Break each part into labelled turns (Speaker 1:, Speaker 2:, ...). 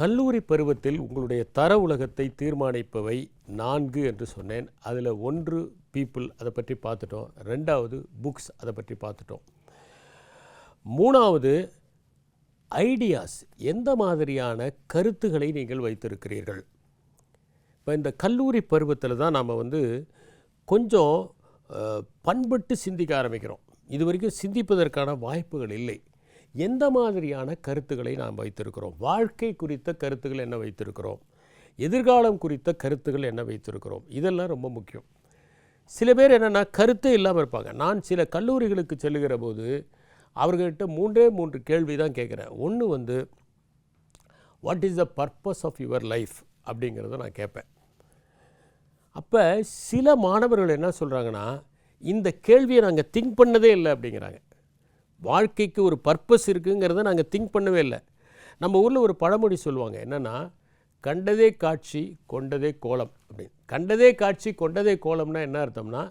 Speaker 1: கல்லூரி பருவத்தில் உங்களுடைய தர உலகத்தை தீர்மானிப்பவை நான்கு என்று சொன்னேன் அதில் ஒன்று பீப்புள் அதை பற்றி பார்த்துட்டோம் ரெண்டாவது புக்ஸ் அதை பற்றி பார்த்துட்டோம் மூணாவது ஐடியாஸ் எந்த மாதிரியான கருத்துக்களை நீங்கள் வைத்திருக்கிறீர்கள் இப்போ இந்த கல்லூரி பருவத்தில் தான் நாம் வந்து கொஞ்சம் பண்பட்டு சிந்திக்க ஆரம்பிக்கிறோம் இது வரைக்கும் சிந்திப்பதற்கான வாய்ப்புகள் இல்லை எந்த மாதிரியான கருத்துக்களை நாம் வைத்திருக்கிறோம் வாழ்க்கை குறித்த கருத்துக்கள் என்ன வைத்திருக்கிறோம் எதிர்காலம் குறித்த கருத்துக்கள் என்ன வைத்திருக்கிறோம் இதெல்லாம் ரொம்ப முக்கியம் சில பேர் என்னென்னா கருத்தே இல்லாமல் இருப்பாங்க நான் சில கல்லூரிகளுக்கு செல்லுகிற போது அவர்கள்ட்ட மூன்றே மூன்று கேள்வி தான் கேட்குறேன் ஒன்று வந்து what is the purpose of your life அப்படிங்கிறத நான் கேட்பேன் அப்போ சில மாணவர்கள் என்ன சொல்கிறாங்கன்னா இந்த கேள்வியை நாங்கள் திங்க் பண்ணதே இல்லை அப்படிங்கிறாங்க வாழ்க்கைக்கு ஒரு பர்பஸ் இருக்குங்கிறத நாங்கள் திங்க் பண்ணவே இல்லை நம்ம ஊரில் ஒரு பழமொழி சொல்லுவாங்க என்னென்னா கண்டதே காட்சி கொண்டதே கோலம் அப்படின்னு கண்டதே காட்சி கொண்டதே கோலம்னா என்ன அர்த்தம்னா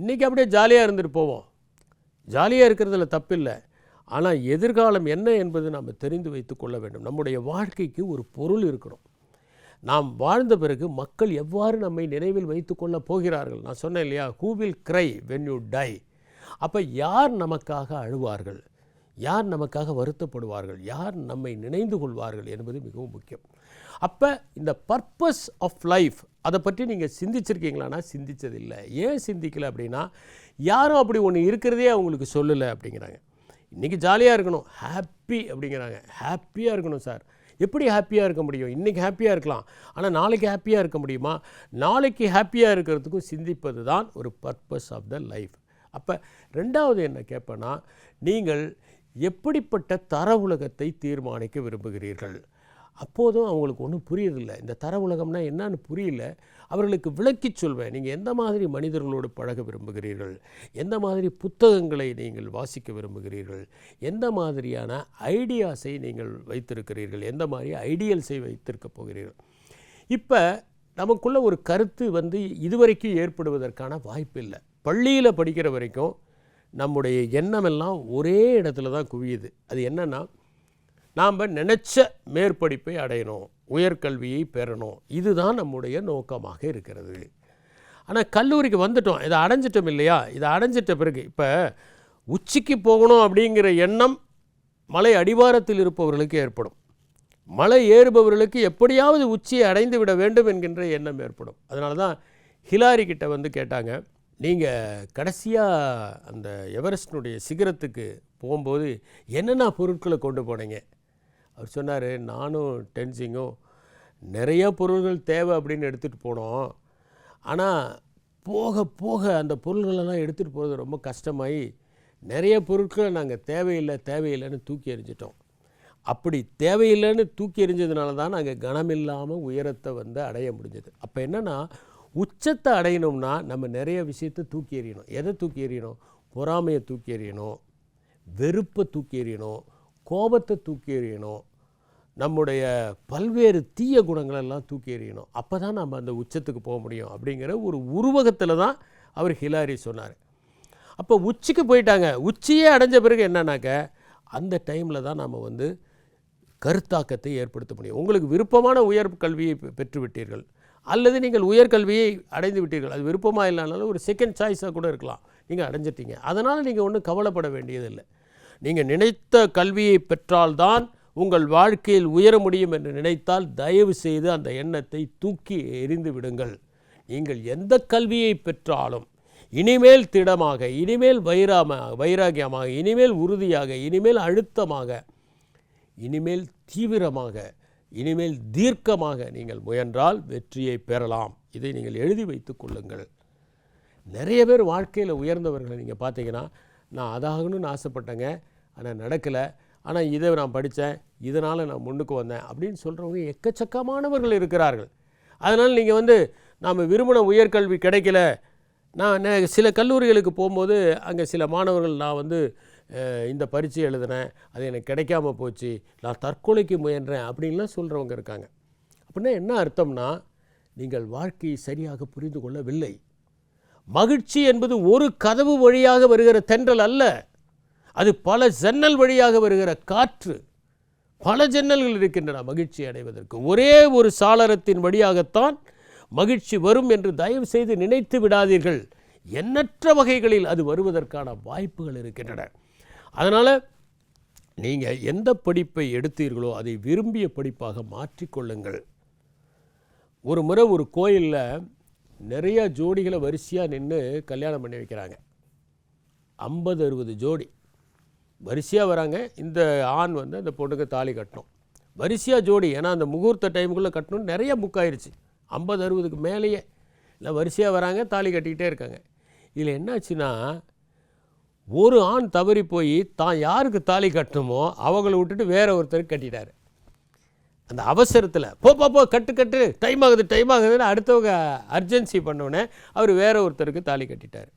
Speaker 1: இன்றைக்கி அப்படியே ஜாலியாக இருந்துட்டு போவோம் ஜாலியாக இருக்கிறதுல தப்பில்லை ஆனால் எதிர்காலம் என்ன என்பது நாம் தெரிந்து வைத்து கொள்ள வேண்டும் நம்முடைய வாழ்க்கைக்கு ஒரு பொருள் இருக்கணும் நாம் வாழ்ந்த பிறகு மக்கள் எவ்வாறு நம்மை நினைவில் வைத்து கொள்ளப் போகிறார்கள் நான் சொன்னேன் இல்லையா who will cry when you die அப்போ யார் நமக்காக அழுவார்கள் யார் நமக்காக வருத்தப்படுவார்கள் யார் நம்மை நினைந்து கொள்வார்கள் என்பது மிகவும் முக்கியம் அப்போ இந்த பர்பஸ் ஆஃப் லைஃப் அதை பற்றி நீங்கள் சிந்திச்சிருக்கீங்களான்னா சிந்தித்ததில்லை ஏன் சிந்திக்கலை அப்படின்னா யாரும் அப்படி ஒன்று இருக்கிறதே அவங்களுக்கு சொல்லலை அப்படிங்கிறாங்க இன்றைக்கி ஜாலியாக இருக்கணும் ஹாப்பி அப்படிங்கிறாங்க ஹாப்பியாக இருக்கணும் சார் எப்படி ஹாப்பியாக இருக்க முடியும் இன்றைக்கி ஹாப்பியாக இருக்கலாம் ஆனால் நாளைக்கு ஹாப்பியாக இருக்க முடியுமா நாளைக்கு ஹாப்பியாக இருக்கிறதுக்கும் சிந்திப்பது தான் ஒரு பர்பஸ் ஆஃப் த லைஃப் அப்போ ரெண்டாவது என்ன கேட்பேன்னா நீங்கள் எப்படிப்பட்ட தர உலகத்தை தீர்மானிக்க விரும்புகிறீர்கள் அப்போதும் அவங்களுக்கு ஒன்றும் புரியறதில்லை இந்த தர உலகம்னா என்னன்னு புரியல அவர்களுக்கு விளக்கி சொல்வேன் நீங்கள் எந்த மாதிரி மனிதர்களோடு பழக விரும்புகிறீர்கள் எந்த மாதிரி புத்தகங்களை நீங்கள் வாசிக்க விரும்புகிறீர்கள் எந்த மாதிரியான ஐடியாஸை நீங்கள் வைத்திருக்கிறீர்கள் எந்த மாதிரி ஐடியல்ஸை வைத்திருக்க போகிறீர்கள் இப்போ நமக்குள்ளே ஒரு கருத்து வந்து இதுவரைக்கும் ஏற்படுவதற்கான வாய்ப்பு இல்லை பள்ளியில் படிக்கிற வரைக்கும் நம்முடைய எண்ணமெல்லாம் ஒரே இடத்துல தான் குவியுது அது என்னென்னா நாம் நினச்ச மேற்படிப்பை அடையணும் உயர்கல்வியை பெறணும் இதுதான் நம்முடைய நோக்கமாக இருக்கிறது ஆனால் கல்லூரிக்கு வந்துட்டோம் இதை அடைஞ்சிட்டோம் இல்லையா இதை அடைஞ்சிட்ட பிறகு இப்போ உச்சிக்கு போகணும் அப்படிங்கிற எண்ணம் மலை அடிவாரத்தில் இருப்பவர்களுக்கு ஏற்படும் மலை ஏறுபவர்களுக்கு எப்படியாவது உச்சியை அடைந்து விட வேண்டும் என்கின்ற எண்ணம் ஏற்படும் அதனால தான் ஹிலாரி கிட்ட வந்து கேட்டாங்க நீங்கள் கடைசியாக அந்த எவரெஸ்டினுடைய சிகரத்துக்கு போகும்போது என்னென்ன பொருட்களை கொண்டு போனீங்க அவர் சொன்னார் நானும் டென்சிங்கும் நிறையா பொருள்கள் தேவை அப்படின்னு எடுத்துகிட்டு போனோம் ஆனால் போக போக அந்த பொருள்களெல்லாம் எடுத்துகிட்டு போகிறது ரொம்ப கஷ்டமாகி நிறைய பொருட்களை நாங்கள் தேவையில்லை தேவையில்லைன்னு தூக்கி எறிஞ்சிட்டோம் அப்படி தேவையில்லைன்னு தூக்கி எறிஞ்சதுனால தான் நாங்கள் கனமில்லாமல் உயரத்தை வந்து அடைய முடிஞ்சது அப்போ என்னென்னா உச்சத்தை அடையணும்னா நம்ம நிறைய விஷயத்தை தூக்கி எறியணும் எதை தூக்கி எறியணும் பொறாமையை தூக்கி எறியணும் வெறுப்பை தூக்கி எறியணும் கோபத்தை தூக்கி எறியணும் நம்முடைய பல்வேறு தீய குணங்களெல்லாம் தூக்கி எறியணும் அப்போ தான் நம்ம அந்த உச்சத்துக்கு போக முடியும் அப்படிங்கிற ஒரு உருவகத்தில் தான் அவர் ஹிலாரி சொன்னார் அப்போ உச்சிக்கு போயிட்டாங்க உச்சியே அடைஞ்ச பிறகு என்னன்னாக்க அந்த டைமில் தான் நம்ம வந்து கருத்தாக்கத்தை ஏற்படுத்த முடியும் உங்களுக்கு விருப்பமான உயர் கல்வியை பெற்றுவிட்டீர்கள் அல்லது நீங்கள் உயர்கல்வியை அடைந்து விட்டீர்கள் அது விருப்பமாக இல்லைனாலும் ஒரு செகண்ட் சாய்ஸாக கூட இருக்கலாம் நீங்கள் அடைஞ்சிட்டீங்க அதனால் நீங்கள் ஒன்றும் கவலைப்பட வேண்டியதில்லை நீங்கள் நினைத்த கல்வியை பெற்றால்தான் உங்கள் வாழ்க்கையில் உயர முடியும் என்று நினைத்தால் தயவு செய்து அந்த எண்ணத்தை தூக்கி எறிந்து விடுங்கள் நீங்கள் எந்த கல்வியை பெற்றாலும் இனிமேல் திடமாக இனிமேல் வைராம வைராகியமாக இனிமேல் உறுதியாக இனிமேல் அழுத்தமாக இனிமேல் தீவிரமாக இனிமேல் தீர்க்கமாக நீங்கள் முயன்றால் வெற்றியை பெறலாம் இதை நீங்கள் எழுதி வைத்து கொள்ளுங்கள் நிறைய பேர் வாழ்க்கையில் உயர்ந்தவர்களை நீங்கள் பார்த்தீங்கன்னா நான் அதாகணும்னு ஆசைப்பட்டேங்க ஆனால் நடக்கலை ஆனால் இதை நான் படித்தேன் இதனால் நான் முன்னுக்கு வந்தேன் அப்படின்னு சொல்கிறவங்க எக்கச்சக்கமானவர்கள் இருக்கிறார்கள் அதனால் நீங்கள் வந்து நாம் விரும்பின உயர்கல்வி கிடைக்கல நான் சில கல்லூரிகளுக்கு போகும்போது அங்கே சில மாணவர்கள் நான் வந்து இந்த பரிச்சு எழுதினேன் அது எனக்கு கிடைக்காம போச்சு நான் தற்கொலைக்கு முயன்றேன் அப்படின்லாம் சொல்கிறவங்க இருக்காங்க அப்படின்னா என்ன அர்த்தம்னா நீங்கள் வாழ்க்கையை சரியாக புரிந்து கொள்ளவில்லை மகிழ்ச்சி என்பது ஒரு கதவு வழியாக வருகிற தென்றல் அல்ல அது பல ஜன்னல் வழியாக வருகிற காற்று பல ஜன்னல்கள் இருக்கின்றன மகிழ்ச்சி அடைவதற்கு ஒரே ஒரு சாளரத்தின் வழியாகத்தான் மகிழ்ச்சி வரும் என்று தயவு செய்து நினைத்து விடாதீர்கள் எண்ணற்ற வகைகளில் அது வருவதற்கான வாய்ப்புகள் இருக்கின்றன அதனால் நீங்கள் எந்த படிப்பை எடுத்தீர்களோ அதை விரும்பிய படிப்பாக மாற்றிக்கொள்ளுங்கள் ஒரு முறை ஒரு கோயிலில் நிறையா ஜோடிகளை வரிசையாக நின்று கல்யாணம் பண்ணி வைக்கிறாங்க ஐம்பது அறுபது ஜோடி வரிசையாக வராங்க இந்த ஆண் வந்து அந்த பொண்ணுக்கு தாலி கட்டணும் வரிசையாக ஜோடி ஏன்னா அந்த முகூர்த்த டைமுக்குள்ளே கட்டணும் நிறைய புக் ஆயிடுச்சு ஐம்பது அறுபதுக்கு மேலேயே இல்லை வரிசையாக வராங்க தாலி கட்டிக்கிட்டே இருக்காங்க இதில் என்னாச்சுன்னா ஒரு ஆண் தவறி போய் தான் யாருக்கு தாலி கட்டணுமோ அவங்கள விட்டுட்டு வேற ஒருத்தருக்கு கட்டிட்டார் அந்த அவசரத்தில் போ போ போ கட்டு கட்டு டைம் ஆகுது டைம் ஆகுதுன்னு அடுத்தவங்க அர்ஜென்சி பண்ணோடனே அவர் வேற ஒருத்தருக்கு தாலி கட்டிட்டார்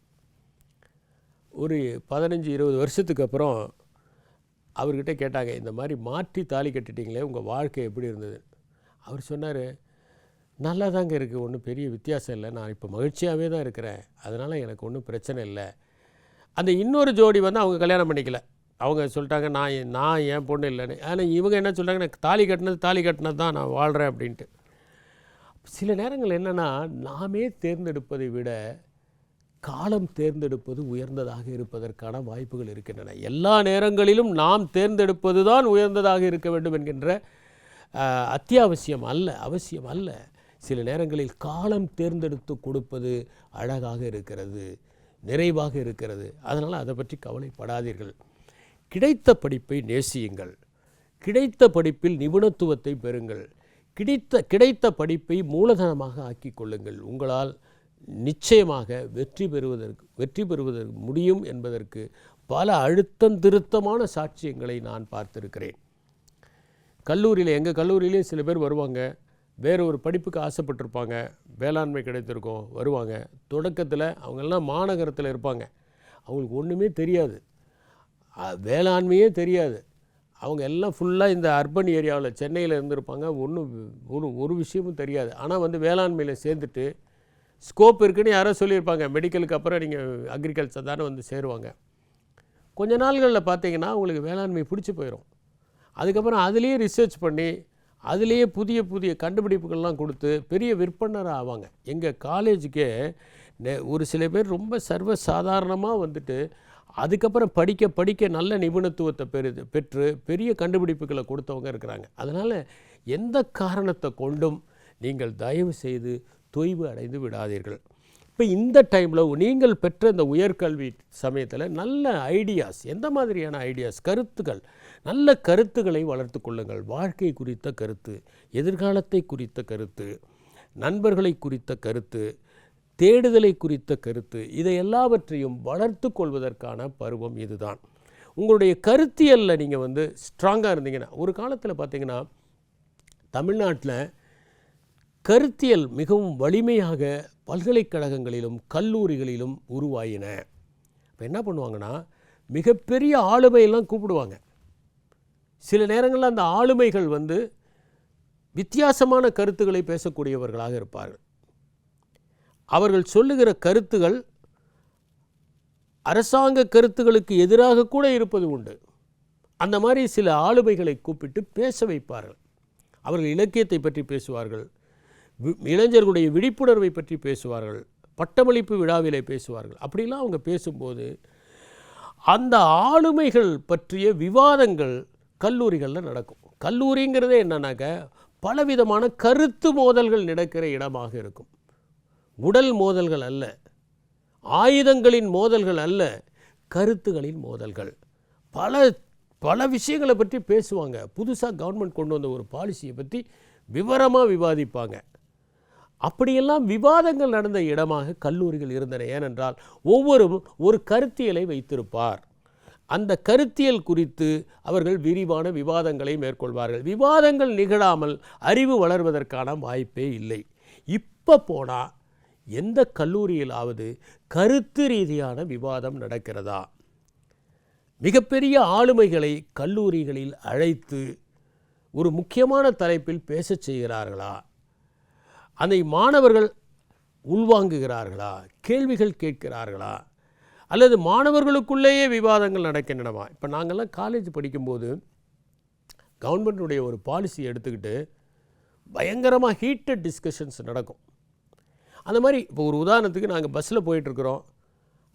Speaker 1: ஒரு பதினஞ்சு இருபது வருஷத்துக்கு அப்புறம் அவர்கிட்ட கேட்டாங்க இந்த மாதிரி மாற்றி தாலி கட்டிட்டீங்களே உங்கள் வாழ்க்கை எப்படி இருந்தது அவர் சொன்னார் நல்லா தாங்க இருக்குது ஒன்றும் பெரிய வித்தியாசம் இல்லை நான் இப்போ மகிழ்ச்சியாகவே தான் இருக்கிறேன் அதனால் எனக்கு ஒன்றும் பிரச்சனை இல்லை அந்த இன்னொரு ஜோடி வந்து அவங்க கல்யாணம் பண்ணிக்கல அவங்க சொல்லிட்டாங்க நான் நான் என் பொண்ணு இல்லைன்னு ஆனால் இவங்க என்ன சொல்கிறாங்க எனக்கு தாலி கட்டினது தாலி கட்டினது தான் நான் வாழ்கிறேன் அப்படின்ட்டு சில நேரங்கள் என்னென்னா நாமே தேர்ந்தெடுப்பதை விட காலம் தேர்ந்தெடுப்பது உயர்ந்ததாக இருப்பதற்கான வாய்ப்புகள் இருக்கின்றன எல்லா நேரங்களிலும் நாம் தேர்ந்தெடுப்பது தான் உயர்ந்ததாக இருக்க வேண்டும் என்கின்ற அத்தியாவசியம் அல்ல அவசியம் அல்ல சில நேரங்களில் காலம் தேர்ந்தெடுத்து கொடுப்பது அழகாக இருக்கிறது நிறைவாக இருக்கிறது அதனால் அதை பற்றி கவலைப்படாதீர்கள் கிடைத்த படிப்பை நேசியுங்கள் கிடைத்த படிப்பில் நிபுணத்துவத்தை பெறுங்கள் கிடைத்த கிடைத்த படிப்பை மூலதனமாக ஆக்கி கொள்ளுங்கள் உங்களால் நிச்சயமாக வெற்றி பெறுவதற்கு வெற்றி பெறுவதற்கு முடியும் என்பதற்கு பல அழுத்தம் திருத்தமான சாட்சியங்களை நான் பார்த்திருக்கிறேன் கல்லூரியில் எங்கள் கல்லூரியிலே சில பேர் வருவாங்க வேறு ஒரு படிப்புக்கு ஆசைப்பட்டிருப்பாங்க வேளாண்மை கிடைத்திருக்கோம் வருவாங்க தொடக்கத்தில் அவங்கெல்லாம் மாநகரத்தில் இருப்பாங்க அவங்களுக்கு ஒன்றுமே தெரியாது வேளாண்மையே தெரியாது அவங்க எல்லாம் ஃபுல்லாக இந்த அர்பன் ஏரியாவில் சென்னையில் இருந்திருப்பாங்க ஒன்றும் ஒரு ஒரு விஷயமும் தெரியாது ஆனால் வந்து வேளாண்மையில் சேர்ந்துட்டு ஸ்கோப் இருக்குன்னு யாரோ சொல்லியிருப்பாங்க மெடிக்கலுக்கு அப்புறம் நீங்கள் அக்ரிகல்ச்சர் தானே வந்து சேருவாங்க கொஞ்ச நாள்களில் பார்த்தீங்கன்னா உங்களுக்கு வேளாண்மை பிடிச்சி போயிடும் அதுக்கப்புறம் அதுலேயும் ரிசர்ச் பண்ணி அதுலேயே புதிய புதிய கண்டுபிடிப்புகள்லாம் கொடுத்து பெரிய விற்பனராக ஆவாங்க எங்கள் காலேஜுக்கே ஒரு சில பேர் ரொம்ப சர்வ சாதாரணமாக வந்துட்டு அதுக்கப்புறம் படிக்க படிக்க நல்ல நிபுணத்துவத்தை பெரு பெற்று பெரிய கண்டுபிடிப்புகளை கொடுத்தவங்க இருக்கிறாங்க அதனால் எந்த காரணத்தை கொண்டும் நீங்கள் தயவு செய்து தொய்வு அடைந்து விடாதீர்கள் இப்போ இந்த டைமில் நீங்கள் பெற்ற இந்த உயர்கல்வி சமயத்தில் நல்ல ஐடியாஸ் எந்த மாதிரியான ஐடியாஸ் கருத்துக்கள் நல்ல கருத்துக்களை வளர்த்து கொள்ளுங்கள் வாழ்க்கை குறித்த கருத்து எதிர்காலத்தை குறித்த கருத்து நண்பர்களை குறித்த கருத்து தேடுதலை குறித்த கருத்து இதை எல்லாவற்றையும் வளர்த்து கொள்வதற்கான பருவம் இதுதான் உங்களுடைய கருத்தியலில் நீங்கள் வந்து ஸ்ட்ராங்காக இருந்தீங்கன்னா ஒரு காலத்தில் பார்த்திங்கன்னா தமிழ்நாட்டில் கருத்தியல் மிகவும் வலிமையாக பல்கலைக்கழகங்களிலும் கல்லூரிகளிலும் உருவாயின இப்போ என்ன பண்ணுவாங்கன்னா மிகப்பெரிய ஆளுமையெல்லாம் கூப்பிடுவாங்க சில நேரங்களில் அந்த ஆளுமைகள் வந்து வித்தியாசமான கருத்துக்களை பேசக்கூடியவர்களாக இருப்பார்கள் அவர்கள் சொல்லுகிற கருத்துகள் அரசாங்க கருத்துகளுக்கு எதிராக கூட இருப்பது உண்டு அந்த மாதிரி சில ஆளுமைகளை கூப்பிட்டு பேச வைப்பார்கள் அவர்கள் இலக்கியத்தை பற்றி பேசுவார்கள் இளைஞர்களுடைய விழிப்புணர்வை பற்றி பேசுவார்கள் பட்டமளிப்பு விழாவிலே பேசுவார்கள் அப்படிலாம் அவங்க பேசும்போது அந்த ஆளுமைகள் பற்றிய விவாதங்கள் கல்லூரிகளில் நடக்கும் கல்லூரிங்கிறதே என்னன்னாக்க பலவிதமான கருத்து மோதல்கள் நடக்கிற இடமாக இருக்கும் உடல் மோதல்கள் அல்ல ஆயுதங்களின் மோதல்கள் அல்ல கருத்துகளின் மோதல்கள் பல பல விஷயங்களை பற்றி பேசுவாங்க புதுசாக கவர்மெண்ட் கொண்டு வந்த ஒரு பாலிசியை பற்றி விவரமாக விவாதிப்பாங்க அப்படியெல்லாம் விவாதங்கள் நடந்த இடமாக கல்லூரிகள் இருந்தன ஏனென்றால் ஒவ்வொரு ஒரு கருத்தியலை வைத்திருப்பார் அந்த கருத்தியல் குறித்து அவர்கள் விரிவான விவாதங்களை மேற்கொள்வார்கள் விவாதங்கள் நிகழாமல் அறிவு வளர்வதற்கான வாய்ப்பே இல்லை இப்போ போனால் எந்த கல்லூரியிலாவது கருத்து ரீதியான விவாதம் நடக்கிறதா மிகப்பெரிய ஆளுமைகளை கல்லூரிகளில் அழைத்து ஒரு முக்கியமான தலைப்பில் பேசச் செய்கிறார்களா அதை மாணவர்கள் உள்வாங்குகிறார்களா கேள்விகள் கேட்கிறார்களா அல்லது மாணவர்களுக்குள்ளேயே விவாதங்கள் நடக்கின்றனவா இப்போ நாங்கள்லாம் காலேஜ் படிக்கும்போது கவர்மெண்ட்டுடைய ஒரு பாலிசி எடுத்துக்கிட்டு பயங்கரமாக ஹீட்டட் டிஸ்கஷன்ஸ் நடக்கும் அந்த மாதிரி இப்போ ஒரு உதாரணத்துக்கு நாங்கள் பஸ்ஸில் போயிட்டுருக்குறோம்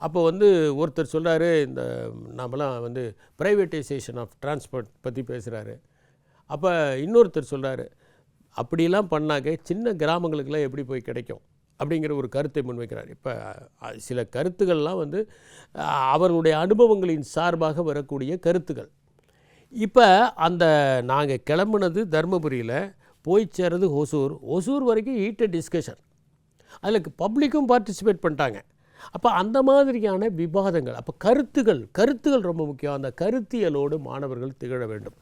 Speaker 1: அப்போ வந்து ஒருத்தர் சொல்கிறாரு இந்த நாமெல்லாம் வந்து ப்ரைவேட்டைசேஷன் ஆஃப் டிரான்ஸ்போர்ட் பற்றி பேசுகிறாரு அப்போ இன்னொருத்தர் சொல்கிறாரு அப்படிலாம் பண்ணாக்க சின்ன கிராமங்களுக்கெல்லாம் எப்படி போய் கிடைக்கும் அப்படிங்கிற ஒரு கருத்தை முன்வைக்கிறார் இப்போ சில கருத்துக்கள்லாம் வந்து அவர்களுடைய அனுபவங்களின் சார்பாக வரக்கூடிய கருத்துக்கள் இப்போ அந்த நாங்கள் கிளம்புனது தருமபுரியில் போய் சேர்றது ஒசூர் ஒசூர் வரைக்கும் ஹீட்டட் டிஸ்கஷன் அதில் பப்ளிக்கும் பார்ட்டிசிபேட் பண்ணிட்டாங்க அப்போ அந்த மாதிரியான விவாதங்கள் அப்போ கருத்துகள் கருத்துகள் ரொம்ப முக்கியம் அந்த கருத்தியலோடு மாணவர்கள் திகழ வேண்டும்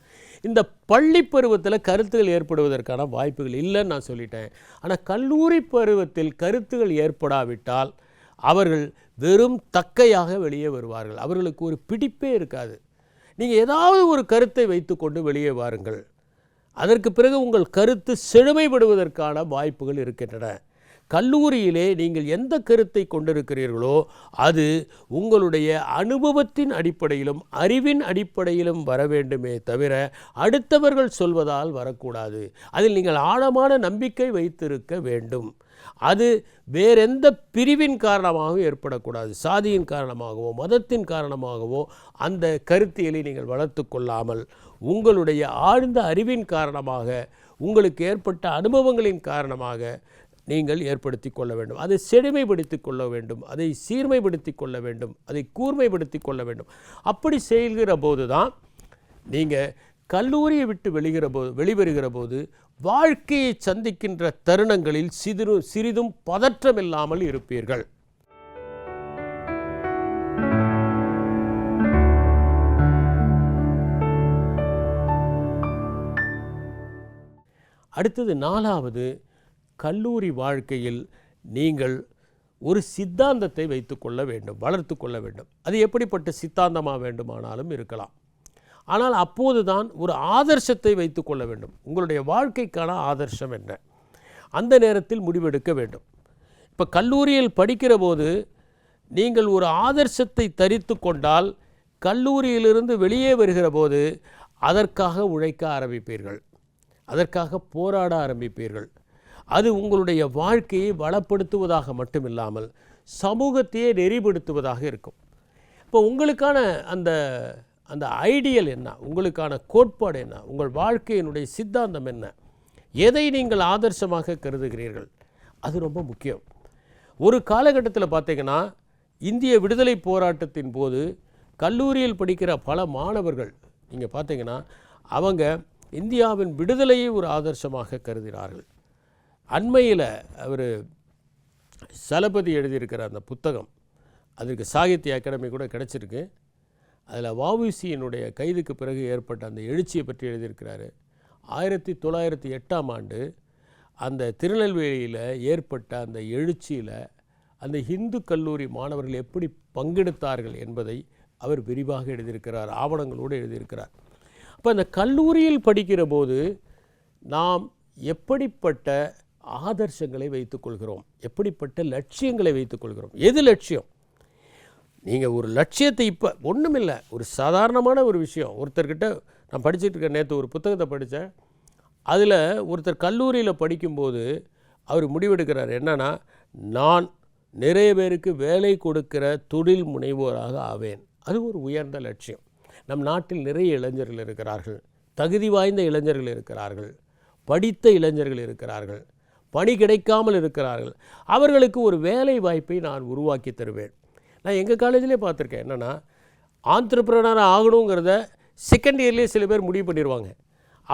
Speaker 1: இந்த பள்ளி பருவத்தில் கருத்துகள் ஏற்படுவதற்கான வாய்ப்புகள் இல்லைன்னு நான் சொல்லிட்டேன் ஆனால் கல்லூரி பருவத்தில் கருத்துகள் ஏற்படாவிட்டால் அவர்கள் வெறும் தக்கையாக வெளியே வருவார்கள் அவர்களுக்கு ஒரு பிடிப்பே இருக்காது நீங்கள் ஏதாவது ஒரு கருத்தை வைத்துக்கொண்டு வெளியே வாருங்கள் அதற்கு பிறகு உங்கள் கருத்து செழுமைப்படுவதற்கான வாய்ப்புகள் இருக்கின்றன கல்லூரியிலே நீங்கள் எந்த கருத்தை கொண்டிருக்கிறீர்களோ அது உங்களுடைய அனுபவத்தின் அடிப்படையிலும் அறிவின் அடிப்படையிலும் வர வேண்டுமே தவிர அடுத்தவர்கள் சொல்வதால் வரக்கூடாது அதில் நீங்கள் ஆழமான நம்பிக்கை வைத்திருக்க வேண்டும் அது வேறெந்த பிரிவின் காரணமாகவும் ஏற்படக்கூடாது சாதியின் காரணமாகவோ மதத்தின் காரணமாகவோ அந்த கருத்தியலை நீங்கள் வளர்த்து கொள்ளாமல் உங்களுடைய ஆழ்ந்த அறிவின் காரணமாக உங்களுக்கு ஏற்பட்ட அனுபவங்களின் காரணமாக நீங்கள் ஏற்படுத்தி கொள்ள வேண்டும் அதை செழுமைப்படுத்தி கொள்ள வேண்டும் அதை சீர்மைப்படுத்தி கொள்ள வேண்டும் அதை கூர்மைப்படுத்தி கொள்ள வேண்டும் அப்படி செய்கிற போது தான் நீங்கள் கல்லூரியை விட்டு வெளிகிற போது வெளிவருகிற போது வாழ்க்கையை சந்திக்கின்ற தருணங்களில் சிறு சிறிதும் பதற்றமில்லாமல் இருப்பீர்கள் அடுத்தது நாலாவது கல்லூரி வாழ்க்கையில் நீங்கள் ஒரு சித்தாந்தத்தை வைத்து கொள்ள வேண்டும் வளர்த்து கொள்ள வேண்டும் அது எப்படிப்பட்ட சித்தாந்தமாக வேண்டுமானாலும் இருக்கலாம் ஆனால் அப்போது தான் ஒரு ஆதர்சத்தை வைத்து கொள்ள வேண்டும் உங்களுடைய வாழ்க்கைக்கான ஆதர்சம் என்ன அந்த நேரத்தில் முடிவெடுக்க வேண்டும் இப்போ கல்லூரியில் படிக்கிற போது நீங்கள் ஒரு ஆதர்சத்தை தரித்து கொண்டால் கல்லூரியிலிருந்து வெளியே வருகிற போது அதற்காக உழைக்க ஆரம்பிப்பீர்கள் அதற்காக போராட ஆரம்பிப்பீர்கள் அது உங்களுடைய வாழ்க்கையை வளப்படுத்துவதாக மட்டும் இல்லாமல் சமூகத்தையே நெறிப்படுத்துவதாக இருக்கும் இப்போ உங்களுக்கான அந்த அந்த ஐடியல் என்ன உங்களுக்கான கோட்பாடு என்ன உங்கள் வாழ்க்கையினுடைய சித்தாந்தம் என்ன எதை நீங்கள் ஆதர்சமாக கருதுகிறீர்கள் அது ரொம்ப முக்கியம் ஒரு காலகட்டத்தில் பார்த்திங்கன்னா இந்திய விடுதலை போராட்டத்தின் போது கல்லூரியில் படிக்கிற பல மாணவர்கள் நீங்கள் பார்த்தீங்கன்னா அவங்க இந்தியாவின் விடுதலையை ஒரு ஆதர்சமாக கருதினார்கள் அண்மையில் அவர் சலபதி எழுதியிருக்கிற அந்த புத்தகம் அதற்கு சாகித்ய அகாடமி கூட கிடச்சிருக்கு அதில் வவுசியினுடைய கைதுக்கு பிறகு ஏற்பட்ட அந்த எழுச்சியை பற்றி எழுதியிருக்கிறாரு ஆயிரத்தி தொள்ளாயிரத்தி எட்டாம் ஆண்டு அந்த திருநெல்வேலியில் ஏற்பட்ட அந்த எழுச்சியில் அந்த இந்து கல்லூரி மாணவர்கள் எப்படி பங்கெடுத்தார்கள் என்பதை அவர் விரிவாக எழுதியிருக்கிறார் ஆவணங்களோடு எழுதியிருக்கிறார் அப்போ அந்த கல்லூரியில் படிக்கிற போது நாம் எப்படிப்பட்ட ஆதர்சங்களை வைத்துக்கொள்கிறோம் எப்படிப்பட்ட லட்சியங்களை வைத்துக்கொள்கிறோம் எது லட்சியம் நீங்கள் ஒரு லட்சியத்தை இப்போ ஒன்றுமில்லை ஒரு சாதாரணமான ஒரு விஷயம் ஒருத்தர்கிட்ட நான் படிச்சுட்டு இருக்க நேற்று ஒரு புத்தகத்தை படித்தேன் அதில் ஒருத்தர் கல்லூரியில் படிக்கும்போது அவர் முடிவெடுக்கிறார் என்னென்னா நான் நிறைய பேருக்கு வேலை கொடுக்கிற தொழில் முனைவோராக ஆவேன் அது ஒரு உயர்ந்த லட்சியம் நம் நாட்டில் நிறைய இளைஞர்கள் இருக்கிறார்கள் தகுதி வாய்ந்த இளைஞர்கள் இருக்கிறார்கள் படித்த இளைஞர்கள் இருக்கிறார்கள் பணி கிடைக்காமல் இருக்கிறார்கள் அவர்களுக்கு ஒரு வேலை வாய்ப்பை நான் உருவாக்கி தருவேன் நான் எங்கள் காலேஜ்லேயே பார்த்துருக்கேன் என்னென்னா ஆண்டர்பிரனராக ஆகணுங்கிறத செகண்ட் இயர்லேயே சில பேர் முடிவு பண்ணிடுவாங்க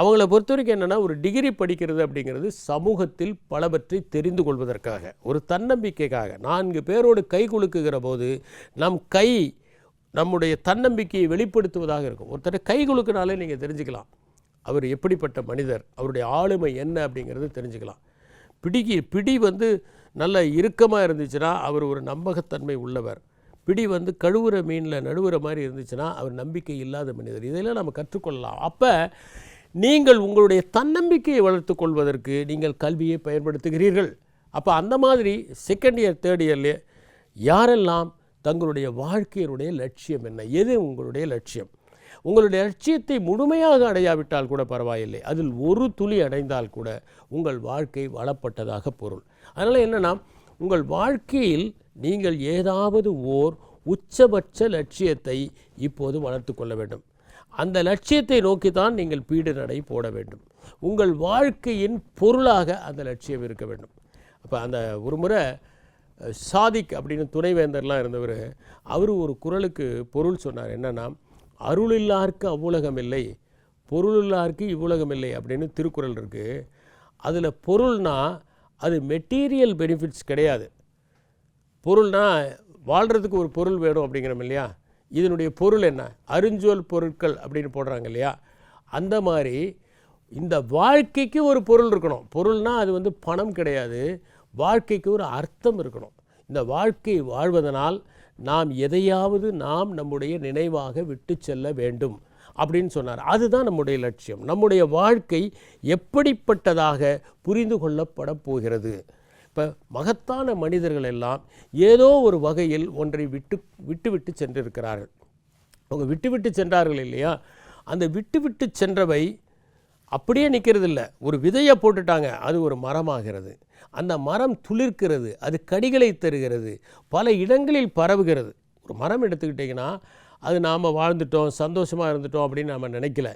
Speaker 1: அவங்கள பொறுத்த வரைக்கும் என்னென்னா ஒரு டிகிரி படிக்கிறது அப்படிங்கிறது சமூகத்தில் பலவற்றை தெரிந்து கொள்வதற்காக ஒரு தன்னம்பிக்கைக்காக நான்கு பேரோடு கை குலுக்குகிற போது நம் கை நம்முடைய தன்னம்பிக்கையை வெளிப்படுத்துவதாக இருக்கும் ஒருத்தர் கை குலுக்கினாலே நீங்கள் தெரிஞ்சுக்கலாம் அவர் எப்படிப்பட்ட மனிதர் அவருடைய ஆளுமை என்ன அப்படிங்கிறது தெரிஞ்சுக்கலாம் பிடிக்கு பிடி வந்து நல்ல இறுக்கமாக இருந்துச்சுன்னா அவர் ஒரு நம்பகத்தன்மை உள்ளவர் பிடி வந்து கழுவுற மீனில் நடுவுற மாதிரி இருந்துச்சுன்னா அவர் நம்பிக்கை இல்லாத மனிதர் இதெல்லாம் நம்ம கற்றுக்கொள்ளலாம் அப்போ நீங்கள் உங்களுடைய தன்னம்பிக்கையை வளர்த்து கொள்வதற்கு நீங்கள் கல்வியை பயன்படுத்துகிறீர்கள் அப்போ அந்த மாதிரி செகண்ட் இயர் தேர்ட் இயர்லேயே யாரெல்லாம் தங்களுடைய வாழ்க்கையினுடைய லட்சியம் என்ன எது உங்களுடைய லட்சியம் உங்களுடைய லட்சியத்தை முழுமையாக அடையாவிட்டால் கூட பரவாயில்லை அதில் ஒரு துளி அடைந்தால் கூட உங்கள் வாழ்க்கை வளப்பட்டதாக பொருள் அதனால் என்னென்னா உங்கள் வாழ்க்கையில் நீங்கள் ஏதாவது ஓர் உச்சபட்ச லட்சியத்தை இப்போது வளர்த்து கொள்ள வேண்டும் அந்த லட்சியத்தை நோக்கி தான் நீங்கள் பீடு நடை போட வேண்டும் உங்கள் வாழ்க்கையின் பொருளாக அந்த லட்சியம் இருக்க வேண்டும் அப்போ அந்த ஒரு முறை சாதிக் அப்படின்னு துணைவேந்தர்லாம் இருந்தவர் அவர் ஒரு குரலுக்கு பொருள் சொன்னார் என்னென்னா அருளில்லார்க்கு இல்லாருக்கு பொருளில்லார்க்கு இல்லை அப்படின்னு திருக்குறள் இருக்குது அதில் பொருள்னால் அது மெட்டீரியல் பெனிஃபிட்ஸ் கிடையாது பொருள்னால் வாழ்கிறதுக்கு ஒரு பொருள் வேணும் அப்படிங்கிறோம் இல்லையா இதனுடைய பொருள் என்ன அருஞ்சொல் பொருட்கள் அப்படின்னு போடுறாங்க இல்லையா அந்த மாதிரி இந்த வாழ்க்கைக்கு ஒரு பொருள் இருக்கணும் பொருள்னால் அது வந்து பணம் கிடையாது வாழ்க்கைக்கு ஒரு அர்த்தம் இருக்கணும் இந்த வாழ்க்கை வாழ்வதனால் நாம் எதையாவது நாம் நம்முடைய நினைவாக விட்டு செல்ல வேண்டும் அப்படின்னு சொன்னார் அதுதான் நம்முடைய லட்சியம் நம்முடைய வாழ்க்கை எப்படிப்பட்டதாக புரிந்து கொள்ளப்பட போகிறது இப்போ மகத்தான மனிதர்கள் எல்லாம் ஏதோ ஒரு வகையில் ஒன்றை விட்டு விட்டுவிட்டு சென்றிருக்கிறார்கள் அவங்க விட்டுவிட்டு சென்றார்கள் இல்லையா அந்த விட்டு விட்டு சென்றவை அப்படியே நிற்கிறது இல்லை ஒரு விதையை போட்டுட்டாங்க அது ஒரு மரமாகிறது அந்த மரம் துளிர்க்கிறது அது கடிகளை தருகிறது பல இடங்களில் பரவுகிறது ஒரு மரம் எடுத்துக்கிட்டிங்கன்னா அது நாம் வாழ்ந்துட்டோம் சந்தோஷமாக இருந்துட்டோம் அப்படின்னு நாம் நினைக்கல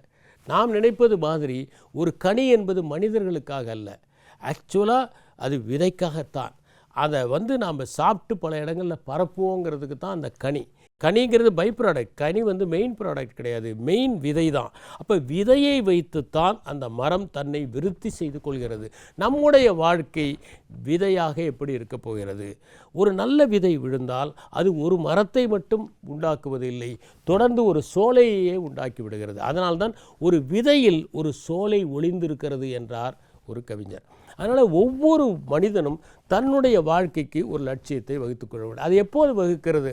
Speaker 1: நாம் நினைப்பது மாதிரி ஒரு கனி என்பது மனிதர்களுக்காக அல்ல ஆக்சுவலாக அது விதைக்காகத்தான் அதை வந்து நாம் சாப்பிட்டு பல இடங்களில் பரப்புவோங்கிறதுக்கு தான் அந்த கனி கனிங்கிறது பை ப்ராடக்ட் கனி வந்து மெயின் ப்ராடக்ட் கிடையாது மெயின் விதை தான் அப்போ விதையை வைத்துத்தான் அந்த மரம் தன்னை விருத்தி செய்து கொள்கிறது நம்முடைய வாழ்க்கை விதையாக எப்படி இருக்கப் போகிறது ஒரு நல்ல விதை விழுந்தால் அது ஒரு மரத்தை மட்டும் உண்டாக்குவதில்லை தொடர்ந்து ஒரு சோலையே உண்டாக்கி விடுகிறது அதனால்தான் ஒரு விதையில் ஒரு சோலை ஒளிந்திருக்கிறது என்றார் ஒரு கவிஞர் அதனால் ஒவ்வொரு மனிதனும் தன்னுடைய வாழ்க்கைக்கு ஒரு லட்சியத்தை வகுத்துக்கொள்ள கொள்ள வேண்டும் அது எப்போது வகுக்கிறது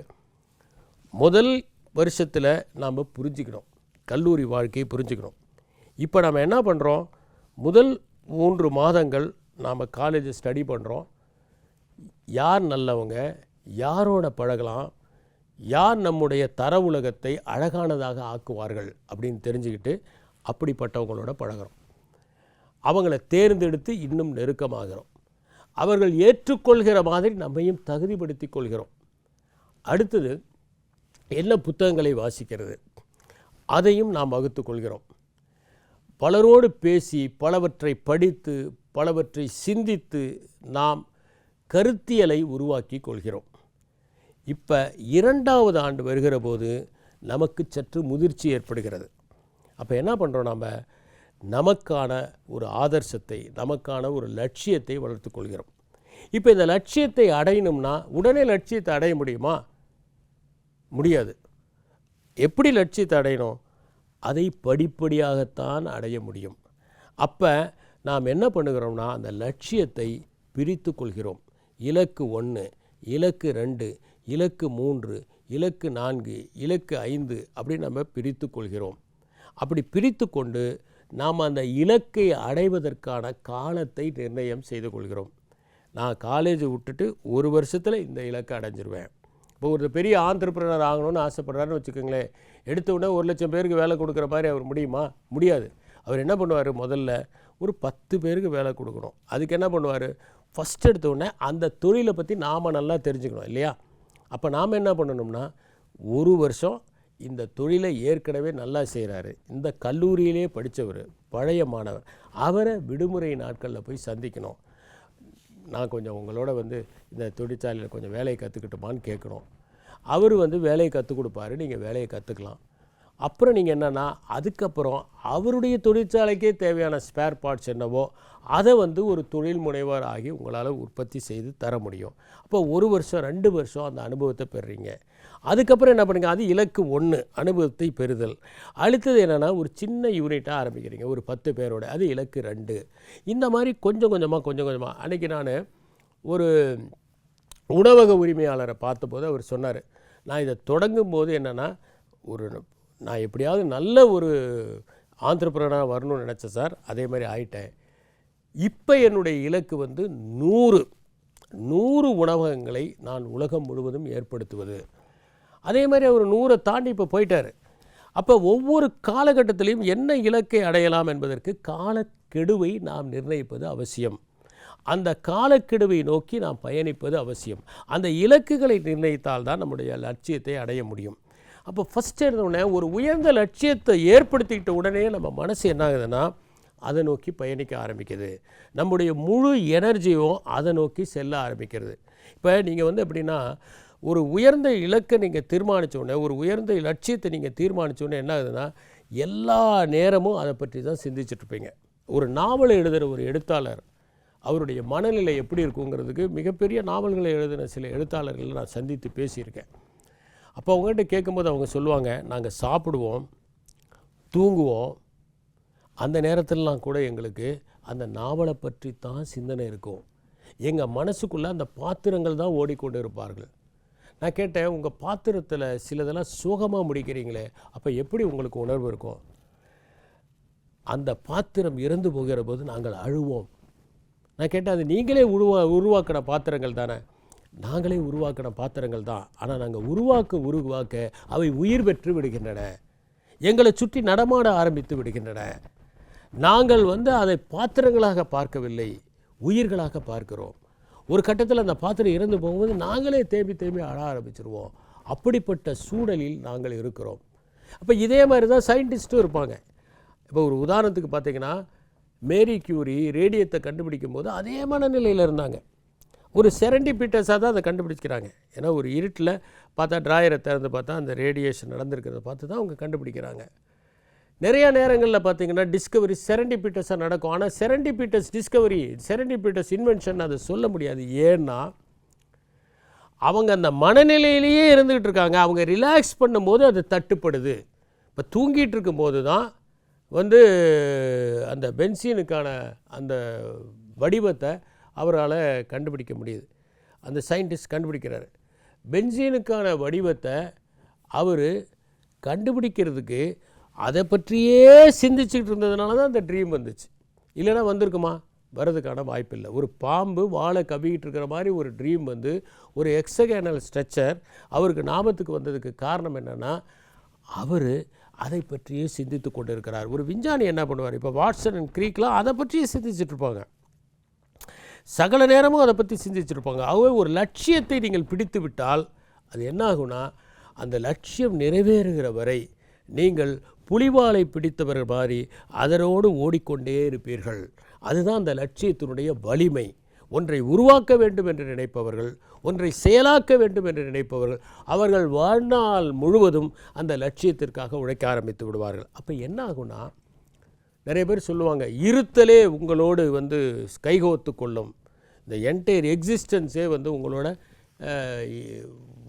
Speaker 1: முதல் வருஷத்தில் நாம் புரிஞ்சுக்கணும் கல்லூரி வாழ்க்கையை புரிஞ்சுக்கணும் இப்போ நம்ம என்ன பண்ணுறோம் முதல் மூன்று மாதங்கள் நாம் காலேஜ் ஸ்டடி பண்ணுறோம் யார் நல்லவங்க யாரோட பழகலாம் யார் நம்முடைய தர உலகத்தை அழகானதாக ஆக்குவார்கள் அப்படின்னு தெரிஞ்சுக்கிட்டு அப்படிப்பட்டவங்களோட பழகிறோம் அவங்கள தேர்ந்தெடுத்து இன்னும் நெருக்கமாகிறோம் அவர்கள் ஏற்றுக்கொள்கிற மாதிரி நம்மையும் தகுதிப்படுத்தி கொள்கிறோம் அடுத்தது என்ன புத்தகங்களை வாசிக்கிறது அதையும் நாம் வகுத்து கொள்கிறோம் பலரோடு பேசி பலவற்றை படித்து பலவற்றை சிந்தித்து நாம் கருத்தியலை உருவாக்கி கொள்கிறோம் இப்போ இரண்டாவது ஆண்டு வருகிற போது நமக்கு சற்று முதிர்ச்சி ஏற்படுகிறது அப்போ என்ன பண்ணுறோம் நாம் நமக்கான ஒரு ஆதர்சத்தை நமக்கான ஒரு லட்சியத்தை வளர்த்துக்கொள்கிறோம் கொள்கிறோம் இப்போ இந்த லட்சியத்தை அடையணும்னா உடனே லட்சியத்தை அடைய முடியுமா முடியாது எப்படி லட்சியத்தை அடையணும் அதை படிப்படியாகத்தான் அடைய முடியும் அப்போ நாம் என்ன பண்ணுகிறோம்னா அந்த லட்சியத்தை பிரித்து கொள்கிறோம் இலக்கு ஒன்று இலக்கு ரெண்டு இலக்கு மூன்று இலக்கு நான்கு இலக்கு ஐந்து அப்படின்னு நம்ம பிரித்து கொள்கிறோம் அப்படி பிரித்து கொண்டு நாம் அந்த இலக்கை அடைவதற்கான காலத்தை நிர்ணயம் செய்து கொள்கிறோம் நான் காலேஜை விட்டுட்டு ஒரு வருஷத்தில் இந்த இலக்கை அடைஞ்சிருவேன் இப்போ ஒரு பெரிய ஆந்திரப்பிரனர் ஆகணும்னு ஆசைப்படுறாருன்னு வச்சுக்கோங்களேன் எடுத்த உடனே ஒரு லட்சம் பேருக்கு வேலை கொடுக்குற மாதிரி அவர் முடியுமா முடியாது அவர் என்ன பண்ணுவார் முதல்ல ஒரு பத்து பேருக்கு வேலை கொடுக்கணும் அதுக்கு என்ன பண்ணுவார் ஃபஸ்ட் எடுத்த உடனே அந்த தொழிலை பற்றி நாம் நல்லா தெரிஞ்சுக்கணும் இல்லையா அப்போ நாம் என்ன பண்ணணும்னா ஒரு வருஷம் இந்த தொழிலை ஏற்கனவே நல்லா செய்கிறாரு இந்த கல்லூரியிலே படித்தவர் பழைய மாணவர் அவரை விடுமுறை நாட்களில் போய் சந்திக்கணும் நான் கொஞ்சம் உங்களோட வந்து இந்த தொழிற்சாலையில் கொஞ்சம் வேலையை கற்றுக்கிட்டுமான்னு கேட்கணும் அவர் வந்து வேலையை கற்றுக் கொடுப்பாரு நீங்கள் வேலையை கற்றுக்கலாம் அப்புறம் நீங்கள் என்னென்னா அதுக்கப்புறம் அவருடைய தொழிற்சாலைக்கே தேவையான ஸ்பேர் பார்ட்ஸ் என்னவோ அதை வந்து ஒரு தொழில் முனைவர் ஆகி உங்களால் உற்பத்தி செய்து தர முடியும் அப்போ ஒரு வருஷம் ரெண்டு வருஷம் அந்த அனுபவத்தை பெறுறீங்க அதுக்கப்புறம் என்ன பண்ணுங்கள் அது இலக்கு ஒன்று அனுபவத்தை பெறுதல் அடுத்தது என்னென்னா ஒரு சின்ன யூனிட்டாக ஆரம்பிக்கிறீங்க ஒரு பத்து பேரோட அது இலக்கு ரெண்டு இந்த மாதிரி கொஞ்சம் கொஞ்சமாக கொஞ்சம் கொஞ்சமாக அன்றைக்கி நான் ஒரு உணவக உரிமையாளரை பார்த்தபோது அவர் சொன்னார் நான் இதை தொடங்கும் போது என்னென்னா ஒரு நான் எப்படியாவது நல்ல ஒரு ஆந்திரப்பிரனாக வரணும்னு நினச்சேன் சார் அதே மாதிரி ஆயிட்டேன் இப்போ என்னுடைய இலக்கு வந்து நூறு நூறு உணவகங்களை நான் உலகம் முழுவதும் ஏற்படுத்துவது அதே மாதிரி அவர் நூறை தாண்டி இப்போ போயிட்டார் அப்போ ஒவ்வொரு காலகட்டத்திலையும் என்ன இலக்கை அடையலாம் என்பதற்கு காலக்கெடுவை நாம் நிர்ணயிப்பது அவசியம் அந்த காலக்கெடுவை நோக்கி நாம் பயணிப்பது அவசியம் அந்த இலக்குகளை நிர்ணயித்தால் தான் நம்முடைய லட்சியத்தை அடைய முடியும் அப்போ ஃபஸ்ட் எடுத்தோடனே ஒரு உயர்ந்த லட்சியத்தை ஏற்படுத்திக்கிட்ட உடனே நம்ம மனசு என்ன ஆகுதுன்னா அதை நோக்கி பயணிக்க ஆரம்பிக்குது நம்முடைய முழு எனர்ஜியும் அதை நோக்கி செல்ல ஆரம்பிக்கிறது இப்போ நீங்கள் வந்து எப்படின்னா ஒரு உயர்ந்த இலக்கை நீங்கள் தீர்மானித்தோடனே ஒரு உயர்ந்த லட்சியத்தை நீங்கள் தீர்மானித்தோடனே என்ன ஆகுதுன்னா எல்லா நேரமும் அதை பற்றி தான் சிந்திச்சுட்ருப்பீங்க ஒரு நாவலை எழுதுகிற ஒரு எழுத்தாளர் அவருடைய மனநிலை எப்படி இருக்குங்கிறதுக்கு மிகப்பெரிய நாவல்களை எழுதின சில எழுத்தாளர்களை நான் சந்தித்து பேசியிருக்கேன் அப்போ அவங்ககிட்ட கேட்கும்போது அவங்க சொல்லுவாங்க நாங்கள் சாப்பிடுவோம் தூங்குவோம் அந்த நேரத்திலலாம் கூட எங்களுக்கு அந்த நாவலை பற்றி தான் சிந்தனை இருக்கும் எங்கள் மனசுக்குள்ளே அந்த பாத்திரங்கள் தான் ஓடிக்கொண்டு இருப்பார்கள் நான் கேட்டேன் உங்கள் பாத்திரத்தில் சிலதெல்லாம் சோகமாக முடிக்கிறீங்களே அப்போ எப்படி உங்களுக்கு உணர்வு இருக்கும் அந்த பாத்திரம் இறந்து போகிற போது நாங்கள் அழுவோம் நான் கேட்டேன் அது நீங்களே உருவா உருவாக்கின பாத்திரங்கள் தானே நாங்களே உருவாக்கின பாத்திரங்கள் தான் ஆனால் நாங்கள் உருவாக்க உருவாக்க அவை உயிர் பெற்று விடுகின்றன எங்களை சுற்றி நடமாட ஆரம்பித்து விடுகின்றன நாங்கள் வந்து அதை பாத்திரங்களாக பார்க்கவில்லை உயிர்களாக பார்க்கிறோம் ஒரு கட்டத்தில் அந்த பாத்திரம் இறந்து போகும்போது நாங்களே தேம்பி தேம்பி அழ ஆரம்பிச்சிருவோம் அப்படிப்பட்ட சூழலில் நாங்கள் இருக்கிறோம் அப்போ இதே மாதிரி தான் சயின்டிஸ்ட்டும் இருப்பாங்க இப்போ ஒரு உதாரணத்துக்கு பார்த்திங்கன்னா மேரி கியூரி ரேடியத்தை கண்டுபிடிக்கும் போது அதே மனநிலையில் இருந்தாங்க ஒரு செரண்டி பீட்டர்ஸாக தான் அதை கண்டுபிடிச்சிக்கிறாங்க ஏன்னா ஒரு இருட்டில் பார்த்தா ட்ராயரை திறந்து பார்த்தா அந்த ரேடியேஷன் நடந்திருக்கிறத பார்த்து தான் அவங்க கண்டுபிடிக்கிறாங்க நிறையா நேரங்களில் பார்த்தீங்கன்னா டிஸ்கவரி செரண்டிபிட்டஸாக நடக்கும் ஆனால் பீட்டர்ஸ் டிஸ்கவரி பீட்டர்ஸ் இன்வென்ஷன் அதை சொல்ல முடியாது ஏன்னா அவங்க அந்த மனநிலையிலேயே இருந்துகிட்டு இருக்காங்க அவங்க ரிலாக்ஸ் பண்ணும்போது அது தட்டுப்படுது இப்போ தூங்கிட்டு இருக்கும்போது தான் வந்து அந்த பென்சீனுக்கான அந்த வடிவத்தை அவரால் கண்டுபிடிக்க முடியுது அந்த சயின்டிஸ்ட் கண்டுபிடிக்கிறாரு பென்சீனுக்கான வடிவத்தை அவர் கண்டுபிடிக்கிறதுக்கு அதை பற்றியே சிந்திச்சுக்கிட்டு இருந்ததுனால தான் அந்த ட்ரீம் வந்துச்சு இல்லைன்னா வந்திருக்குமா வர்றதுக்கான வாய்ப்பில்லை ஒரு பாம்பு வாழை கவிக்கிட்டு இருக்கிற மாதிரி ஒரு ட்ரீம் வந்து ஒரு எக்ஸகேனல் ஸ்ட்ரக்சர் அவருக்கு நாமத்துக்கு வந்ததுக்கு காரணம் என்னென்னா அவர் அதை பற்றியே சிந்தித்து கொண்டு இருக்கிறார் ஒரு விஞ்ஞானி என்ன பண்ணுவார் இப்போ வாட்ஸன் அண்ட் கிரீக்லாம் அதை பற்றியே சிந்திச்சிட்ருப்பாங்க சகல நேரமும் அதை பற்றி சிந்திச்சிருப்பாங்க அவங்க ஒரு லட்சியத்தை நீங்கள் பிடித்து விட்டால் அது என்னாகும்னா அந்த லட்சியம் நிறைவேறுகிற வரை நீங்கள் புலிவாலை பிடித்தவர்கள் மாதிரி அதனோடு ஓடிக்கொண்டே இருப்பீர்கள் அதுதான் அந்த லட்சியத்தினுடைய வலிமை ஒன்றை உருவாக்க வேண்டும் என்று நினைப்பவர்கள் ஒன்றை செயலாக்க வேண்டும் என்று நினைப்பவர்கள் அவர்கள் வாழ்நாள் முழுவதும் அந்த லட்சியத்திற்காக உழைக்க ஆரம்பித்து விடுவார்கள் அப்போ என்ன ஆகும்னா நிறைய பேர் சொல்லுவாங்க இருத்தலே உங்களோடு வந்து கைகோத்து கொள்ளும் இந்த என்டையர் எக்ஸிஸ்டன்ஸே வந்து உங்களோட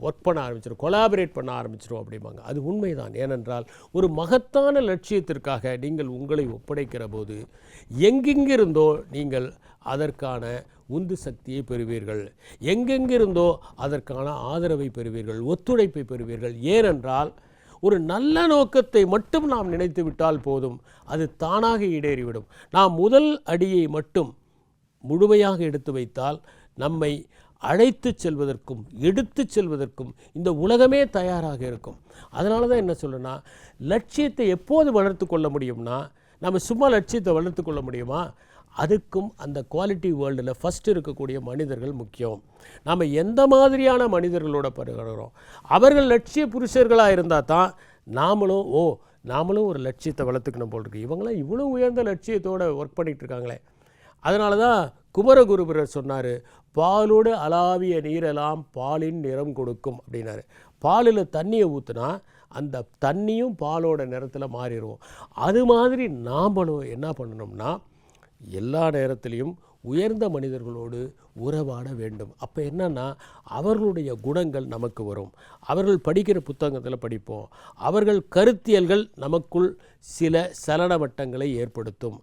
Speaker 1: ஒர்க் பண்ண ஆரம்பிச்சிடும் கொலாபரேட் பண்ண ஆரம்பிச்சிடும் அப்படிம்பாங்க அது உண்மைதான் ஏனென்றால் ஒரு மகத்தான லட்சியத்திற்காக நீங்கள் உங்களை ஒப்படைக்கிற போது எங்கெங்கிருந்தோ நீங்கள் அதற்கான உந்து சக்தியை பெறுவீர்கள் எங்கெங்கிருந்தோ அதற்கான ஆதரவை பெறுவீர்கள் ஒத்துழைப்பை பெறுவீர்கள் ஏனென்றால் ஒரு நல்ல நோக்கத்தை மட்டும் நாம் நினைத்து விட்டால் போதும் அது தானாக இடேறிவிடும் நாம் முதல் அடியை மட்டும் முழுமையாக எடுத்து வைத்தால் நம்மை அழைத்து செல்வதற்கும் எடுத்து செல்வதற்கும் இந்த உலகமே தயாராக இருக்கும் அதனால தான் என்ன சொல்லுன்னா லட்சியத்தை எப்போது வளர்த்து கொள்ள முடியும்னா நம்ம சும்மா லட்சியத்தை வளர்த்து கொள்ள முடியுமா அதுக்கும் அந்த குவாலிட்டி வேர்ல்டில் ஃபஸ்ட்டு இருக்கக்கூடிய மனிதர்கள் முக்கியம் நாம் எந்த மாதிரியான மனிதர்களோட பருகிறோம் அவர்கள் லட்சிய புருஷர்களாக இருந்தால் தான் நாமளும் ஓ நாமளும் ஒரு லட்சியத்தை வளர்த்துக்கணும் போல் இருக்கு இவங்களாம் இவ்வளோ உயர்ந்த லட்சியத்தோடு ஒர்க் பண்ணிகிட்டு இருக்காங்களே அதனால தான் குமரகுருபுரர் சொன்னார் பாலோடு அலாவிய நீரெல்லாம் பாலின் நிறம் கொடுக்கும் அப்படின்னாரு பாலில் தண்ணியை ஊற்றுனா அந்த தண்ணியும் பாலோட நிறத்தில் மாறிடுவோம் அது மாதிரி நாம்களும் என்ன பண்ணணும்னா எல்லா நேரத்துலேயும் உயர்ந்த மனிதர்களோடு உறவாட வேண்டும் அப்போ என்னென்னா அவர்களுடைய குணங்கள் நமக்கு வரும் அவர்கள் படிக்கிற புத்தகத்தில் படிப்போம் அவர்கள் கருத்தியல்கள் நமக்குள் சில சலன வட்டங்களை ஏற்படுத்தும்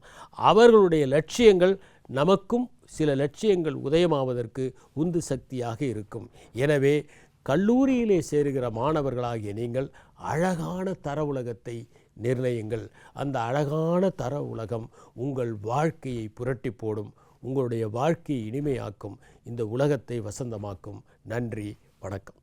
Speaker 1: அவர்களுடைய லட்சியங்கள் நமக்கும் சில லட்சியங்கள் உதயமாவதற்கு உந்து சக்தியாக இருக்கும் எனவே கல்லூரியிலே சேருகிற மாணவர்களாகிய நீங்கள் அழகான தர உலகத்தை நிர்ணயுங்கள் அந்த அழகான தர உலகம் உங்கள் வாழ்க்கையை புரட்டி போடும் உங்களுடைய வாழ்க்கையை இனிமையாக்கும் இந்த உலகத்தை வசந்தமாக்கும் நன்றி வணக்கம்